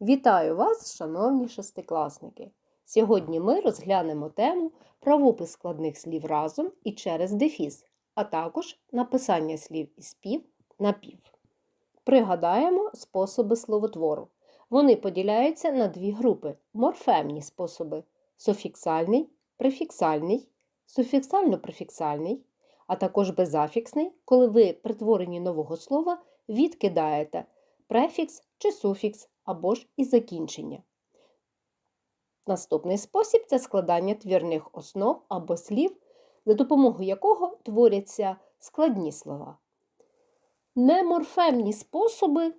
Вітаю вас, шановні шестикласники! Сьогодні ми розглянемо тему правопис складних слів разом і через дефіс, а також написання слів із пів на пів. Пригадаємо способи словотвору. Вони поділяються на дві групи: морфемні способи суфіксальний, префіксальний, суфіксально-префіксальний, а також безафіксний, коли ви при творенні нового слова відкидаєте префікс чи суфікс або ж і закінчення. Наступний спосіб це складання твірних основ або слів, за допомогою якого творяться складні слова. Неморфемні способи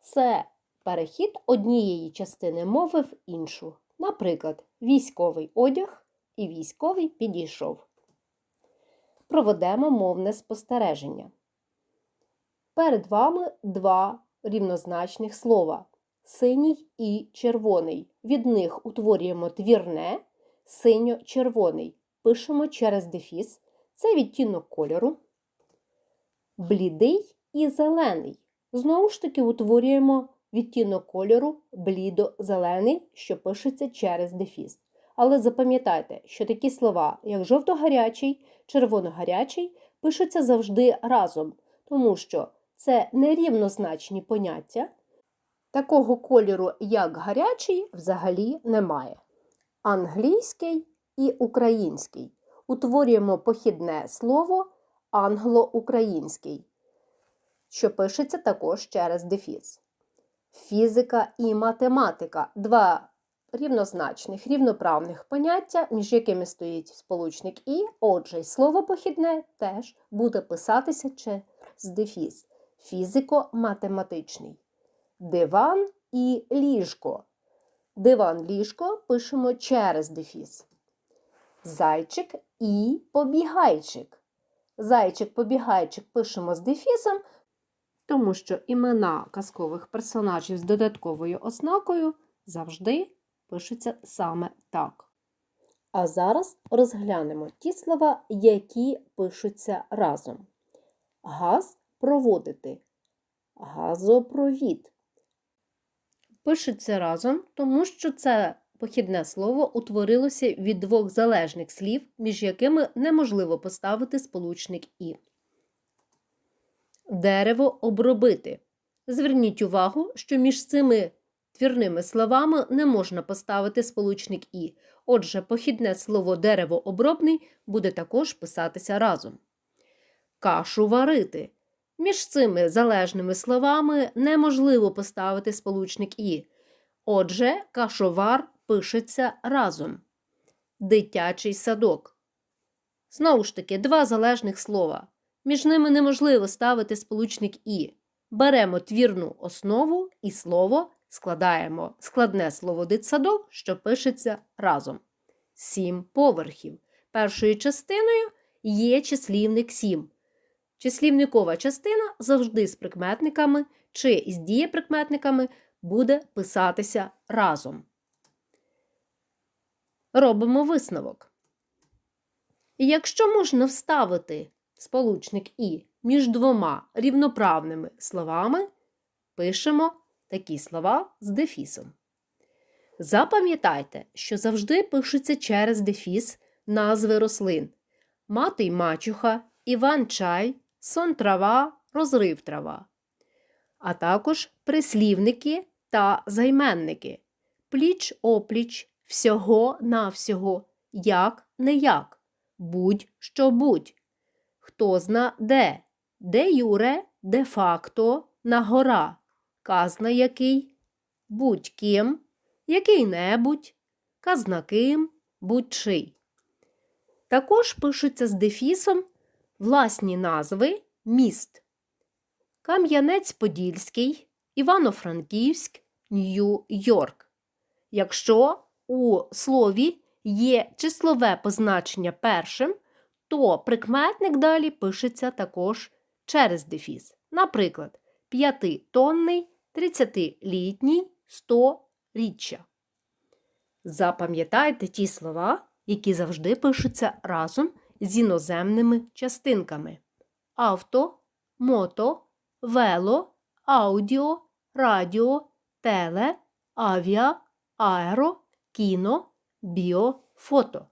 це перехід однієї частини мови в іншу. Наприклад, військовий одяг і військовий підійшов. Проведемо мовне спостереження. Перед вами два рівнозначних слова синій і червоний. Від них утворюємо твірне синьо-червоний. Пишемо через дефіс. Це відтінок кольору. Блідий і зелений. Знову ж таки утворюємо відтінок кольору блідо-зелений, що пишеться через дефіс. Але запам'ятайте, що такі слова, як жовто-гарячий, червоно-гарячий, пишуться завжди разом, тому що це нерівнозначні поняття. Такого кольору, як гарячий, взагалі немає. Англійський і український. Утворюємо похідне слово англо-український, що пишеться також через дефіс. Фізика і математика два рівнозначних, рівноправних поняття, між якими стоїть сполучник І, отже, слово похідне теж буде писатися через дефіс. Фізико-математичний. Диван і ліжко. Диван ліжко пишемо через дефіс. Зайчик і побігайчик. Зайчик-побігайчик пишемо з дефісом, тому що імена казкових персонажів з додатковою ознакою завжди пишуться саме так. А зараз розглянемо ті слова, які пишуться разом. Газ проводити. Газопровід. Пишуться разом, тому що це похідне слово утворилося від двох залежних слів, між якими неможливо поставити сполучник І. Дерево обробити. Зверніть увагу, що між цими твірними словами не можна поставити сполучник І. Отже, похідне слово деревообробний буде також писатися разом. Кашу варити. Між цими залежними словами неможливо поставити сполучник І. Отже, кашовар пишеться разом. Дитячий садок. Знову ж таки, два залежних слова. Між ними неможливо ставити сполучник І. Беремо твірну основу і слово складаємо складне слово дитсадок, що пишеться разом. Сім поверхів. Першою частиною є числівник сім. Числівникова частина завжди з прикметниками чи з дієприкметниками буде писатися разом. Робимо висновок. Якщо можна вставити сполучник І між двома рівноправними словами, пишемо такі слова з дефісом. Запам'ятайте, що завжди пишуться через дефіс назви рослин мати й мачуха, Іван чай, сон трава, розрив трава, а також прислівники та займенники, пліч опліч, всього навсього, як не як, будь що будь, хто зна де, де юре, де факто, на гора, казна який, будь ким, який-небудь, казнаким, будь-чий. Також пишуться з дефісом власні назви міст Кам'янець-Подільський, Івано-Франківськ, Нью-Йорк. Якщо у слові є числове позначення першим, то прикметник далі пишеться також через дефіс. Наприклад, п'ятитонний, тридцятилітній, сторіччя. Запам'ятайте ті слова, які завжди пишуться разом з іноземними частинками: авто, мото, вело, аудіо, радіо, теле, авіа, аеро, кіно, біо, фото.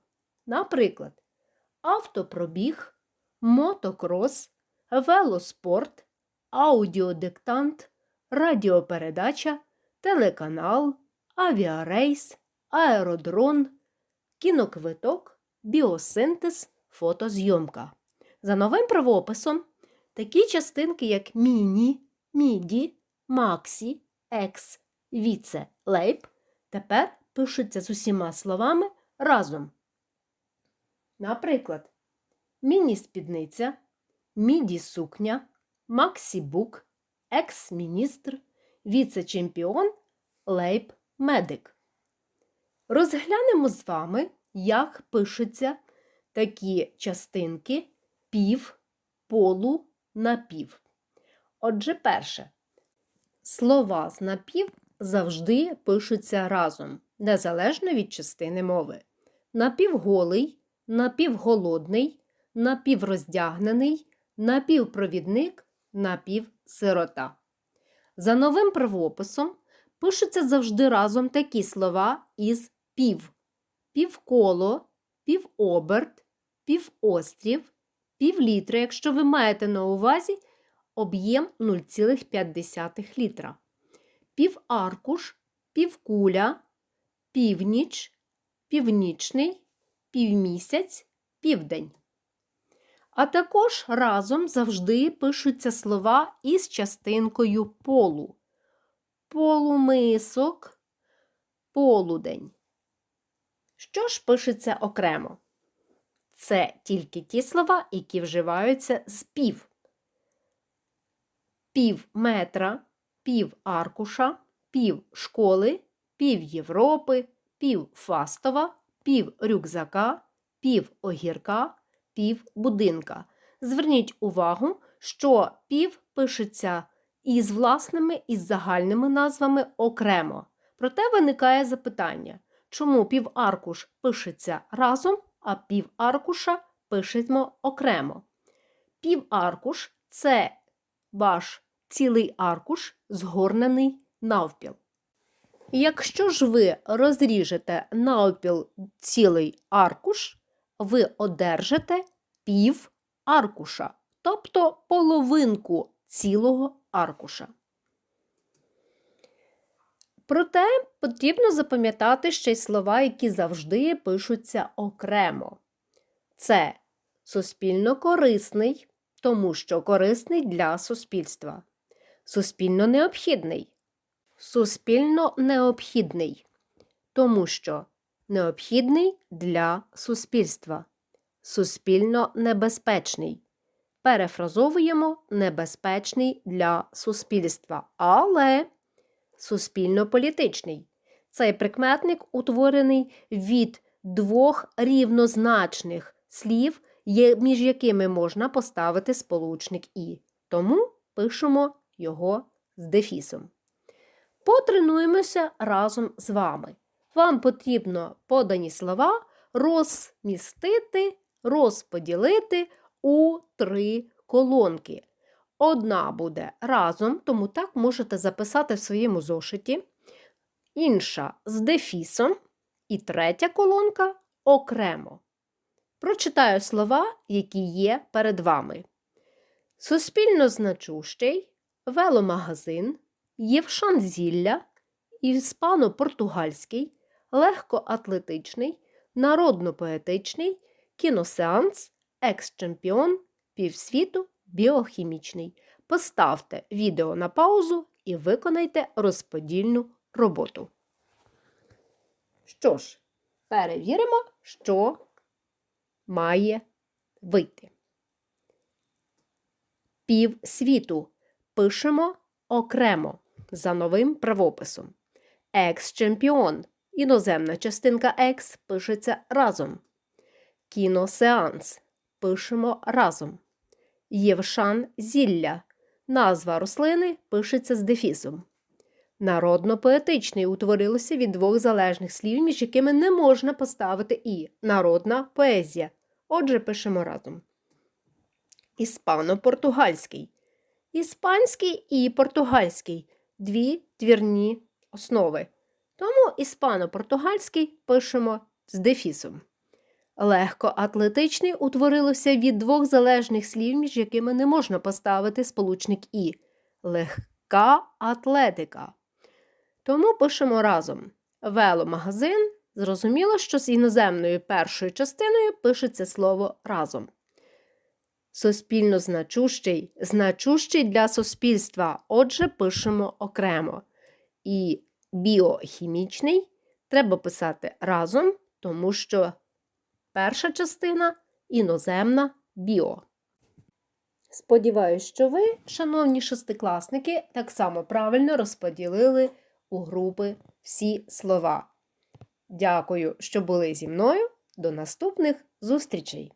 Наприклад, автопробіг, мотокрос, велоспорт, аудіодиктант, радіопередача, телеканал, авіарейс, аеродрон, кіноквиток, біосинтез, фотозйомка. За новим правописом такі частинки, як міні, міді, максі, екс, віце, лейб, тепер пишуться з усіма словами разом. Наприклад, міні-спідниця, міді-сукня, максі-бук, екс-міністр, віце-чемпіон, лейб-медик. Розглянемо з вами, як пишуться такі частинки пів, полу, напів. Отже, перше. Слова з напів завжди пишуться разом, незалежно від частини мови. Напівголий, напівголодний, напівроздягнений, напівпровідник, напівсирота. За новим правописом пишуться завжди разом такі слова із пів: півколо, півоберт, півострів, півлітра, якщо ви маєте на увазі об'єм 0,5 літра, піваркуш, півкуля, північ, північний, півмісяць, південь. А також разом завжди пишуться слова із частинкою полу. Полумисок, полудень. Що ж пишеться окремо? Це тільки ті слова, які вживаються з пів. Пів метра, пів аркуша, пів школи, пів Європи, пів фастова, пів рюкзака, пів огірка, пів будинка. Зверніть увагу, що пів пишеться із власними і загальними назвами окремо. Проте виникає запитання, чому піваркуш пишеться разом, а піваркуша пишемо окремо. Піваркуш це ваш цілий аркуш, згорнений навпіл. Якщо ж ви розріжете навпіл цілий аркуш, ви одержите пів аркуша, тобто половинку цілого аркуша. Проте потрібно запам'ятати ще й слова, які завжди пишуться окремо. Це суспільно корисний, тому що корисний для суспільства. Суспільно необхідний. Суспільно необхідний, тому що необхідний для суспільства. Суспільно небезпечний. Перефразовуємо небезпечний для суспільства, але суспільно-політичний. Цей прикметник утворений від двох рівнозначних слів, між якими можна поставити сполучник і. Тому пишемо його з дефісом. Потренуємося разом з вами. Вам потрібно подані слова розмістити, розподілити у три колонки. Одна буде разом, тому так можете записати в своєму зошиті, інша з дефісом, і третя колонка окремо. Прочитаю слова, які є перед вами. Суспільно значущий, веломагазин, Євшан зілля, іспано-португальський, легкоатлетичний, народно-поетичний, кіносеанс, екс-чемпіон, півсвіту, біохімічний. Поставте відео на паузу і виконайте розподільну роботу. Що ж, перевіримо, що має вийти. Півсвіту пишемо окремо за новим правописом. Екс-чемпіон. Іноземна частинка екс пишеться разом. Кіносеанс пишемо разом. Євшан зілля. Назва рослини пишеться з дефісом. Народно-поетичний утворилося від двох залежних слів, між якими не можна поставити і народна поезія. Отже, пишемо разом. Іспано-португальський. Іспанський і португальський дві твірні основи. Тому іспано-португальський пишемо з дефісом. Легкоатлетичний утворилося від двох залежних слів, між якими не можна поставити сполучник І. Легка атлетика. Тому пишемо разом. Веломагазин. Зрозуміло, що з іноземною першою частиною пишеться слово разом. Суспільно значущий, значущий для суспільства, отже, пишемо окремо. І біохімічний треба писати разом, тому що перша частина іноземна біо. Сподіваюсь, що ви, шановні шестикласники, так само правильно розподілили у групи всі слова. Дякую, що були зі мною. До наступних зустрічей!